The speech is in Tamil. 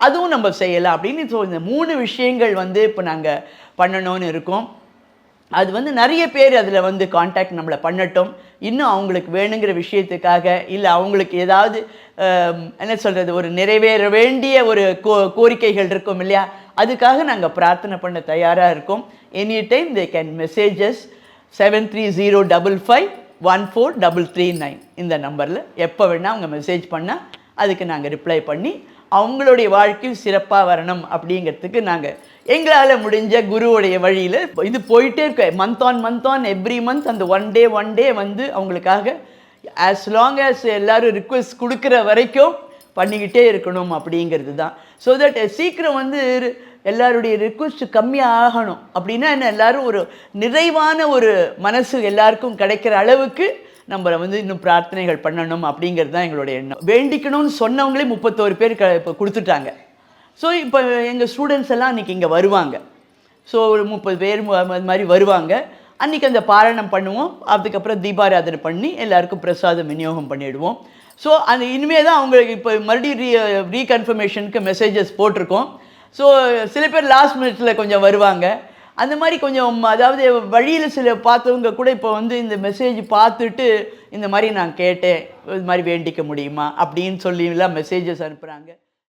அதுவும் நம்ம செய்யலாம். அப்படின்னு ஸோ இந்த மூணு விஷயங்கள் வந்து இப்போ நாங்கள் பண்ணணும்னு இருக்கோம். அது வந்து நிறைய பேர் அதில் வந்து காண்டாக்ட் நம்மளை பண்ணட்டும். இன்னும் அவங்களுக்கு வேணுங்கிற விஷயத்துக்காக இல்லை அவங்களுக்கு ஏதாவது என்ன சொல்கிறது ஒரு நிறைவேற வேண்டிய ஒரு கோ கோரிக்கைகள் இருக்கும் இல்லையா? அதுக்காக நாங்கள் பிரார்த்தனை பண்ண தயாராக இருக்கோம். Any time they can messages seven three zero double five one four double three nine இந்த நம்பரில் எப்போ வேணால் அவங்க மெசேஜ் பண்ணால் அதுக்கு நாங்கள் ரிப்ளை பண்ணி அவங்களுடைய வாழ்க்கையும் சிறப்பாக வரணும் அப்படிங்கிறதுக்கு நாங்கள் எங்களால் முடிஞ்ச குருவுடைய வழியில் இது போயிட்டே இருக்க month on month on every month அந்த ஒன் டே ஒன் டே வந்து அவங்களுக்காக ஆஸ் லாங் ஆஸ் எல்லாரும் ரிக்வெஸ்ட் கொடுக்குற வரைக்கும் பண்ணிக்கிட்டே இருக்கணும் அப்படிங்கிறது தான். ஸோ தட் சீக்கிரம் வந்து எல்லாருடைய ரிக்வஸ்ட் கம்மியாக ஆகணும். அப்படின்னா என்ன? எல்லாரும் ஒரு நிறைவான ஒரு மனசு எல்லாருக்கும் கிடைக்கிற அளவுக்கு நம்ம வந்து இன்னும் பிரார்த்தனைகள் பண்ணணும் அப்படிங்கிறது தான் எங்களுடைய எண்ணம். வேண்டிக்கணும்னு சொன்னவங்களே முப்பத்தோரு பேர் க இப்போ கொடுத்துட்டாங்க. ஸோ இப்போ எங்கள் ஸ்டூடெண்ட்ஸ் எல்லாம் அன்றைக்கி இங்கே வருவாங்க. ஸோ ஒரு முப்பது பேர் அது மாதிரி வருவாங்க. அன்றைக்கி அந்த பாராயணம் பண்ணுவோம். அதுக்கப்புறம் தீபாராதனை பண்ணி எல்லாருக்கும் பிரசாதம் விநியோகம் பண்ணிவிடுவோம் ஸோ அந்த இனிமேல் தான் அவங்களுக்கு இப்போ மறுபடியும் ரீ ரீகன்ஃபர்மேஷனுக்கு மெசேஜஸ் போட்டிருக்கோம். ஸோ சில பேர் லாஸ்ட் மினிட்ல கொஞ்சம் வருவாங்க. அந்த மாதிரி கொஞ்சம் அதாவது வழியில் சில பார்த்தவங்க கூட இப்போ வந்து இந்த மெசேஜ் பார்த்துட்டு இந்த மாதிரி நான் கேட்டேன். இது மாதிரி வேண்டிக்க முடியுமா? அப்படின்னு சொல்லி எல்லாம் மெசேஜஸ் அனுப்புகிறாங்க